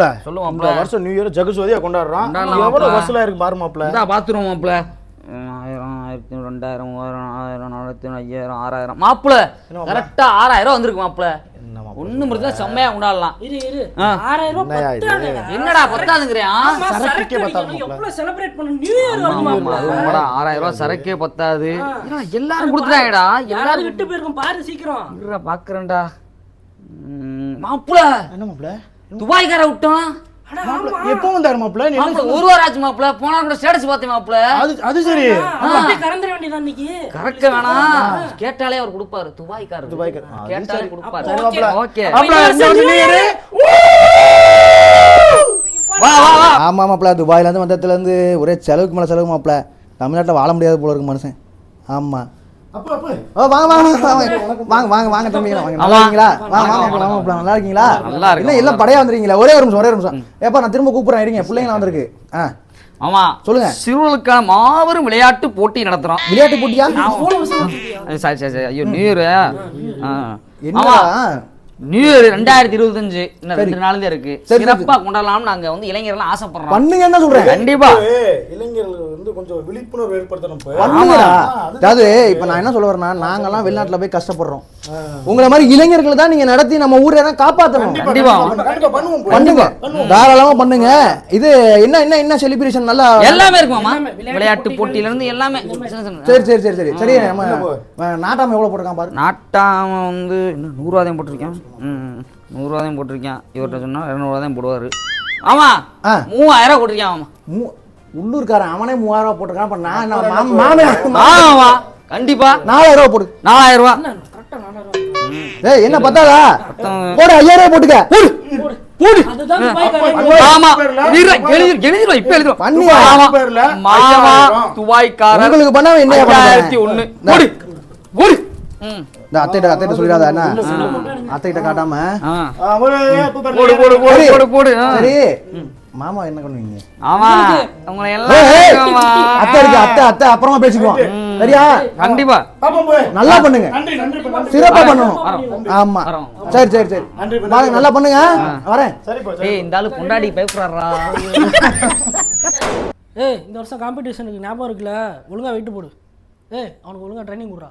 மாப்ள சொல்லு இந்த மாப்ள. வருஷம் நியூ இயர் ஜகுசோதியா கொண்டாடுறோம் எவ்வளவு மாப்ள. வசூலா இருக்கு பாரு மாப்ள இந்தா பாத்துருவோம் மாப்பிள. ஆயிரம் ஆயிரத்தி ரெண்டாயிரம் மூவாயிரம் ஆயிரம் நாலாயிரத்தி ஐயாயிரம் ஆறாயிரம். மாப்பிள கரெக்டா ஆறாயிரம் வந்திருக்கு மாப்பிள. என்ன மாப்ள? ஒண்ணு மட்டும் செம்மையா கொண்டாடலாம். என்னடா பத்தாதுங்கிறியா. மாப்ள. மாப்ள. ஆறாயிரம் ரூபாய் சரக்கே பத்தாது. எல்லாரும் கொடுத்துட்டாங்கடா எல்லாரும் விட்டு போயிருக்கும் பாரு சீக்கிரம். பாக்குறேன்டா. மாப்பிள. என்ன துபாய்க்கார விட்டோம் அட, மாப்ள, ஆமா. எப்போ வந்தாரு மாப்ள நீ என்ன மாப்பிள சொன்ன? ஒரு வாரம் ஆச்சு மாப்பிள. போனா கூட ஸ்டேட்டஸ் பார்த்தேன் மாப்பிள. அது அது சரி. கறந்துட இன்னைக்கு. கறக்க வேணாம். கேட்டாலே அவர் கொடுப்பாரு. துபாய்க்காரர். துபாய்க்காரர். ஆ, அது கேட்டாலே. கொடுப்பாரு. ஓகே. ஆமா மாப்பிள. துபாயில இருந்து வந்ததுல இருந்து ஒரே செலவுக்கு மேல செலவு மாப்பிள. தமிழ்நாட்டுல வாழ முடியாது போல இருக்கு மனுஷன். ஆமா. ஆமா. ஒரே ஒரு நிமிஷம் ஒரே நிமிஷம். ஏப்பா நான் திரும்ப கூப்பிடுறேன் இருங்க. பிள்ளைங்களா வந்திருக்கு. ஆமா. சொல்லுங்க. சிறுவர்களுக்கான மாபெரும் விளையாட்டு போட்டி நடத்துறோம். விளையாட்டு போட்டியா? சரி சரி சரி. ஐயோ நியூ இயர் என்னடா? நியூ இயர் ரெண்டாயிரத்தி இருபத்தஞ்சு. இன்னும் ரெண்டு நாள் தான் இருக்கு. சிறப்பா கொண்டாடலாம்னு நாங்க வந்து இளைஞர்கள் ஆசைப்படுறோம். பண்ணுங்க என்ன சொல்றேன். கண்டிப்பா. இளைஞர்கள் வந்து கொஞ்சம் விழிப்புணர்வு ஏற்படுத்தணும் இப்ப. பண்ணுங்கடா ஆமா. அதாவது இப்ப நான் என்ன சொல்ல வரேன்னா நாங்கெல்லாம் வெளிநாட்டுல போய் கஷ்டப்படுறோம். உங்களை மாதிரி இளைஞர்கள் தான் நீங்க நடத்தி நம்ம ஊரை தான் காப்பாத்தணும். கண்டிப்பா. கண்டிப்பா. பண்ணுவோம் bro. பண்ணுங்க. தாராளமா பண்ணுங்க. இது என்ன என்ன என்ன செலிப்ரேஷன் நல்லா எல்லாமே இருக்குமாமா எல்லாமே, விளையாட்டு போட்டியில இருந்து எல்லாமே. சரி சரி சரி சரி. சரி நம்ம நாட்டாம எவ்வளவு போட்டிருக்கான் பாரு. நாட்டாம வந்து இன்னும் நூறுரூவாதையும் போட்டிருக்கேன். ம் நூறுரூவாதையும் போட்டிருக்கேன். இவர்கிட்ட சொன்னா இரநூறுவாதையும் போடுவாரு. ஆமா. மூவாயிரம் போட்டிருக்கேன் ஆமா மூ- உள்ளூர்காரன் அவனே மூவாயிரம் ரூபாய் போட்டிருக்கான். அப்ப நான் என்ன மா- மாமன் ஆமா கண்டிப்பா. நாலாயிரம் ரூபாய் போடு. நாலாயிரம் ரூபா. ஏய் என்ன பத்தாதா? போடு ஐயாயிரம் போட்டுக்க. போடு. போடு. ஆமா. இப்ப. பண்ணியா? மாமா. துபாய்க்காரர். உங்களுக்கு பண்ணாம என்ன ரெண்டாயிரத்தி ஒண்ணு. போடு. போடு. ம் இந்த அத்தைகிட்ட அத்தைகிட்ட சொல்லிடாத என்ன அத்தைகிட்ட காட்டாம. சரி. மாமா என்ன பண்ணுவீங்க? ஆமா. உங்களை எல்லாம்? அத்தை இருக்கு அத்தை அத்தை அப்புறமா பேசிக்குவோம். சரியா? கண்டிப்பா. நல்லா பண்ணுங்க. சிறப்பா. பண்ணணும். வரோம். ஆமா. சரி சரி சரி. நன்றி பா, வாங்க நன்றி. நல்லா பண்ணுங்க. வரேன். சரி பா, சரி ஏய் இந்த ஆளு பொண்டாடி பயப்படுறாரா? ஏய் இந்த வருஷம் காம்படிஷனுக்கு ஞாபகம் இருக்குல்ல? ஒழுங்கா வெயிட் போடு. ஏய் அவனுக்கு ஒழுங்கா ட்ரைனிங் கொடுறா.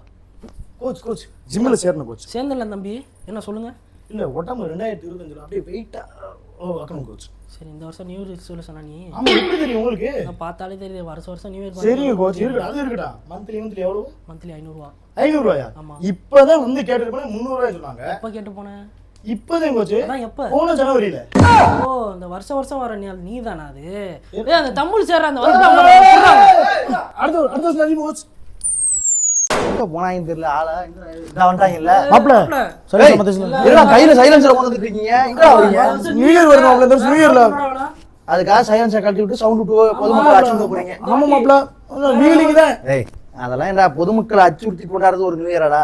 கோச் கோச் ஜிம்ல சேரணும் கோச் சேர்ந்துடல தம்பி. என்ன சொல்லுங்க? இல்ல உடம்பு ரெண்டாயிரத்தி இருபத்தஞ்சுல அப்படியே வெயிட்டா ஓ ஆக்கணும் கோச் சரி இந்த வருஷம் நியூ இயர் சொல்ல சொன்னா நீ? ஆமா எப்படி தெரியும் உங்களுக்கு? நான் பார்த்தாலே தெரியுது வருஷம் வருஷம் நியூ இயர் சரிங்க கோச் இருக்கு அது இருக்குடா. மந்த்லி மந்த்லி எவ்வளவு? மந்த்லி ஐநூறுரூவா ஐநூறு ரூபாயா ஆமா. இப்பதான் வந்து கேட்டு போனா முந்நூறு ரூபாய் சொன்னாங்க. எப்போ கேட்டு போனேன் இப்பதான் கோச் அதான் எப்போ? போன ஜனவரியில. ஓ இந்த வருஷம் வருஷம் வர நீ நீ தானா அது அந்த தமிழ் சேர்ற அந்த வருஷம் அடுத்த அடுத்த வருஷம் கோச் எங்க போனாங்கன்னு தெரியல? ஆளா மாப்ள. சரி கையில சைலன்சர் கொண்டு எங்க வரீங்க? நியூ இயர் வருது மாப்ள இந்த நியூ இயர்ல அதுக்காக சைலன்சர் கழட்டி விட்டு சவுண்ட் விட்டு பொதுமக்கள் அச்சு போறீங்க. ஆமா மாப்ள வீலிங் தான். ஏய் அதெல்லாம் பொதுமக்களை அச்சுறுத்தி கொண்டாடுறது ஒரு நியூ இயராடா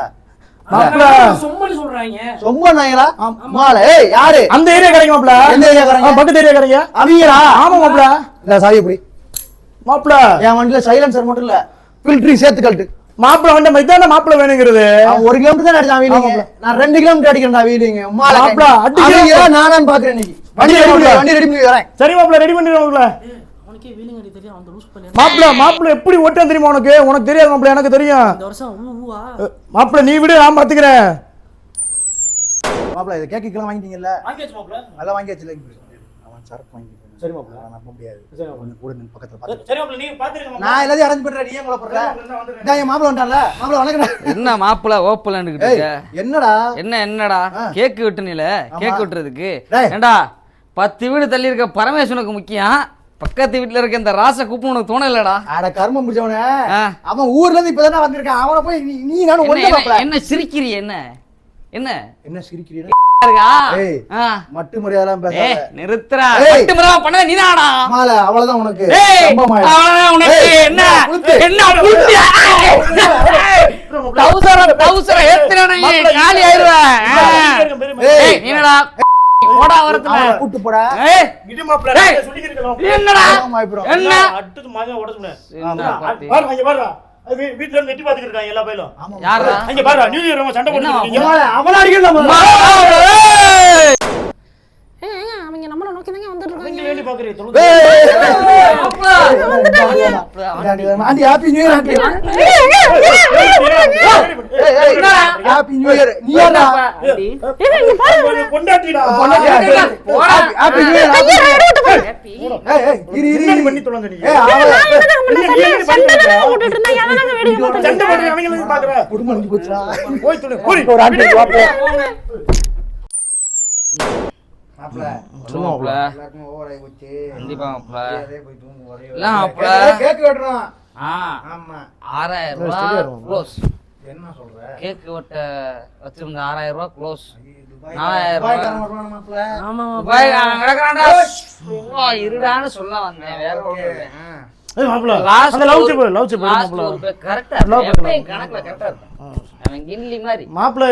யாரு? அந்த ஏரியா கிடைக்கும் மாப்ள எந்த ஏரியாக்காரங்க? ஆ, பக்கத்து ஏரியா கிடைங்க அவங்களா ஆமா மாப்ள இல்ல சாவி எப்படி? மாப்ள என் வண்டியில சைலன்சர் மட்டும் இல்ல ஃபில்டரிங் சேர்த்து கழட்டு. மாப்ள வண்ட மைதான மாப்ள வேணுங்கிறது? அவன் ஒரு கிலோமீட்டர் தான் அடிச்சான் வீலிங்க. நான் ரெண்டு கிலோமீட்டர் அடிக்கிறேன்டா வீலிங்க. மாப்ள, அடிக்கிறேன். நானான்னு பாக்குறேன் இன்னைக்கு. வண்டி ரெடி. வண்டி ரெடி பண்ணி வரேன். சரி மாப்ள ரெடி பண்ணிடுவோம் பண்ணி மாப்ள மாப்ள எப்படி ஓட்டான் தெரியுமா உனக்கு? உனக்கு தெரியாது மாப்ள எனக்கு தெரியும். இந்த வருஷம் ஊ ஊவா? மாப்ள நீ விடு நான் பாத்துக்கிறேன். மாப்பிள இதை கேக்கெல்லாம் வாங்கிட்டீங்கல்ல? வாங்கியாச்சு மாப்ள அதெல்லாம் வாங்கியாச்சு அவன் சரக்கு வாங்கி சரி மாப்ள. நான் நம்ப முடியாது. கொஞ்சம் கூட நின்னு பக்கத்துல பாத்து சரி மாப்ள நீங்க பாத்துருங்க நான் எல்லாத்தையும் அரேஞ்ச் பண்றேன் நீ என் மாப்பிள வணக்கம் என்ன மாப்பிள்ள ஓப்பலன்னு ஏய் இருக்க? என்னடா? என்ன என்னடா? ஆ. கேக்கு வெட்டுனில? கேக்கு வெட்டுறதுக்கு. ஏண்டா பத்து வீடு தள்ளி இருக்க பரமேஸ்வனுக்கு முக்கியம். பக்கத்து வீட்டுல இருக்க இந்த ராசை கூப்பிட்டு உனக்கு தோணலடா. அட கர்மம் முடிச்சவனே. அவன் ஊர்ல இருந்து இப்பதானே வந்திருக்கான். அவனை போய் நீ நானும் என்ன சிரிக்கிறீ என்ன? என்ன? என்ன சிரிக்கிறீங்க இருக்கா. மட்டு பேசாத நிறுத்துறா பண்ண மால அவ்வளவுதான் உனக்கு. அவ்வளவுதான் என்ன. என்ன புளுத்தியா? டவுசர டவுசர ஏத்துறானே காலி ஏய் போடா வரதுல கூட்டு போடா ஏய் சொல்லிக்கிறேன் என்னடா என்ன பாத்தி? பாரு பாரு வீட்ல இருந்து எட்டி பாத்துக்கிட்டு இருக்காங்க எல்லா பையலும் யாரா அங்க பாரு நியூ இயர் சண்டை என்ன போட்டுக்கிட்டு இருக்கீங்க அவனை அடிக்கணும் ஏய்! ஏங்க அவங்க நம்மள நோக்கி தாங்க வந்துட்டு இருக்காங்க நீங்க வேண்டி பாக்குறீங்க தொழுது aunty happy new year aunty happy new year நீ யாரா பொண்டாட்டிடா ஹாப்பி நியூ இயர் ஏய் ஏய் இரு இரு என்னடி இரு பண்ணி தொலைஞ்ச நீ ஏய் அவன் சண்டை போடுறீங்க அவங்களுக்கு பாக்குற குடும்பம் போச்சுடா போய் தொலை ஒரு ஆண்டி வாப்பே ஆறாயிரம் ரூபாய் க்ளோஸ் என்ன சொல்ற? கேக் வெட்ட வச்சிருந்த ஆறாயிரம் ரூபாய் க்ளோஸ் இருடான்னு சொல்ல வந்தேன். வேற மாப்ள Last அந்த லவ் இருக்கு.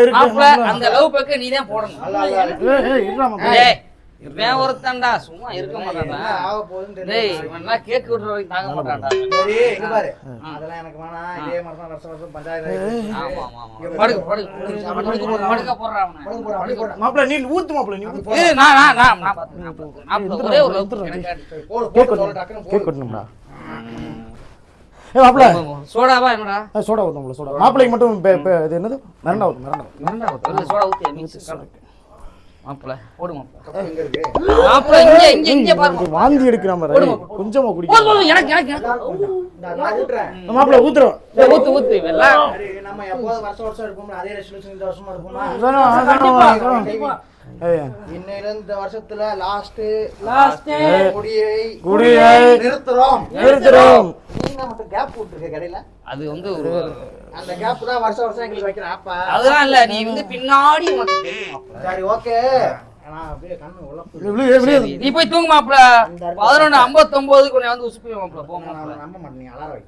இருக்கு love pack நீதான் போடணும். இவன் ஒருத்தன்டா, சும்மா இருக்க மாட்டான்டா. ஆக போகுதுன்னு. டேய், இவன்லாம் cake வெட்டுற வரைக்கும் தாங்க மாட்டான்டா. சரி இங்க பாரு அதெல்லாம் எனக்கு வேணாம் இதே மாதிரி தான் வருஷம் வருஷம் பஞ்சாயத்து ஆகி போச்சு. ஆமா, ஆமா, ஆமா. படுக்க, படுக்க, படுக்க, படுக்க போடு, படுக்க போடுறா அவனை. படுக்க போடு, அப்படியே போடு. மாப்ள நீ ஊத்து மாப்ள நீ ஊத்து இரு, நான், நான், நான், நான் பார்த்துக்கிறேன், நான் பார்த்துக்கிறேன். மாப்ள, ஒரே ஒரு love pack எனக்காண்டி. போடு, போடு, போடு, டக்குனு கேக். கட்டணும்டா மாப்ள சோடாவா என்னடா சோடா ஊத்து மாப்ள சோடா மாப்ளைக்கு மட்டும் இது என்னது மிரண்டா ஊத்து மிரண்டா மிரண்டா ஊத்து. இல்ல, சோடா ஊத்து, கலந்து. போடு? மாப்ள, இங்க, இங்க, இங்க பாரு மாப்ள. வாந்தி எடுக்கிற மாதிரி. கொஞ்சமா எனக்கு, எனக்கு. மாப்ள ஊத்துறோம் ஊத்து, ஊத்து, நம்ம எப்போதும் வருஷம் வருஷம் இருப்போம்ல, அதே இந்த வருஷமா இருப்போமா? இருந்து இந்த வருஷத்துல last லாஸ்ட் குடியை குடியை நிறுத்துறோம். நிறுத்துறோம். நீங்க மட்டும் கேப் விட்டுருக்க கடையில. அது வந்து ஒரு அந்த கேப் தான் வருஷம் வருஷம் எங்களுக்கு வைக்கிறேன் அப்ப அதெல்லாம் இல்ல நீ வந்து பின்னாடி. சரி ஓகே நீ போய் தூங்கு மாப்ள பதினொன்னு ஐம்பத்தொன்பதுக்கு உன்னை வந்து உசுப்பி மாப்ள போ மாப்ள நான் நம்ப மாட்டேன் நீ அலாரம் வை.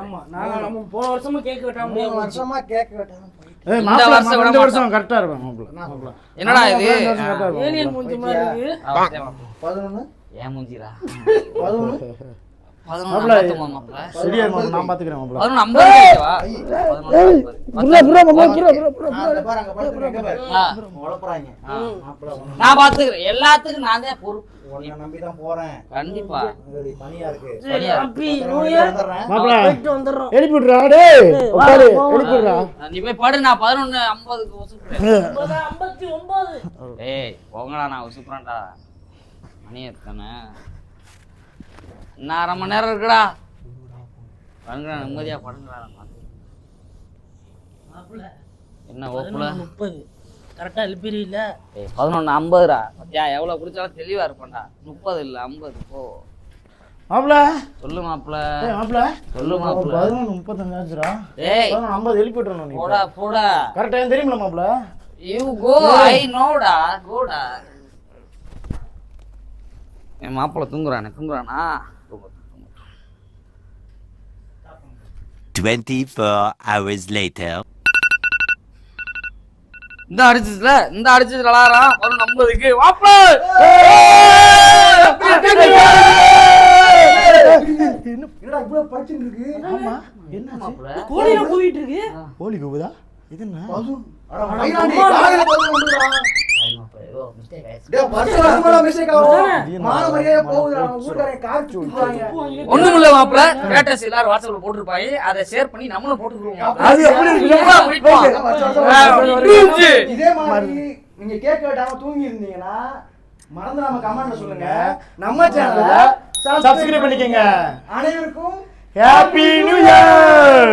ஆமா. நாங்க நம்ம போன வருஷமா கேக் வெட்டாம வருஷமா கேக் வெட்டாம இந்த மாப்ள வருஷம் கரெக்டா இருக்கும் மாப்ள மாப்ள என்னடா இது? ஏலியன் மூஞ்சி மாதிரி. பதினொன்னு? ஏன் மூஞ்சிரா பதினொன்னு? எல்லாத்துக்கும் நான் தான் பொறுப்பு. உன்னை நம்பி தான் போறேன். கண்டிப்பா. எழுப்பி விடுறா எழுப்பி விடுறா. நீ போய் படு நான் பதினொன்னு ஐம்பதுக்கு ஒன்பது ஏய் போங்கடா நான் உசுப்புறேன்டா மணி எத்தனை இன்னும் அரை மணி நேரம் இருக்குடா. படுங்கடா நிம்மதியா படுங்கடா நான். என்ன ஓப்புல? முப்பது. கரெக்டா எழுப்பிடுவீல்ல ஏய் பதினொன்று ஐம்பதுடா யா எவ்வளோ குடிச்சாலும் தெளிவா இருப்பேன்டா. முப்பது இல்லை ஐம்பது போ. மாப்ள சொல்லு மாப்ள ஏய் மாப்ள சொல்லு மாப்ள பதினொன்று முப்பத்தஞ்சு ஆச்சுடா. ஏய். பதினொன்று ஐம்பது எழுப்பி விட்டுறணும் போடா போடா. கரெக்டா தெரியுமில மாப்ள யூ கோ ஐ நோடா கோடா என் மாப்பிள்ள தூங்குறானே தூங்குறானா தூங்கு, தூங்கு. 24 hours later. இந்த அடிச்சதுல இந்த அடிச்சதுல அலாரம் வரும் நம்பதுக்கு மாப்பிள்ள என்னடா இவ்வளவு படிச்சுட்டு இருக்கு ஆமா. என்ன மாப்பிள்ள கோழியில போயிட்டு இருக்கு. கோழி கூவுதா? இது என்ன? சுத்திட்டாங்க. ஒண்ணுமில்ல மாப்பிள்ள ஸ்டேட்டஸ் எல்லாரும் வாட்ஸ்அப்ல போட்டிருப்பாங்க அதை ஷேர் பண்ணி நம்மளும் போட்டுக்குருவோம் அது எப்படி. இதே மாதிரி நீங்க கேட்க விடாம தூங்கி இருந்தீங்கன்னா மறந்து நம்ம கமெண்ட்ல சொல்லுங்க. நம்ம 啊 சேனலை சேனலை சப்ஸ்கிரைப் பண்ணிக்கங்க. அனைவருக்கும் ஹாப்பி நியூ இயர்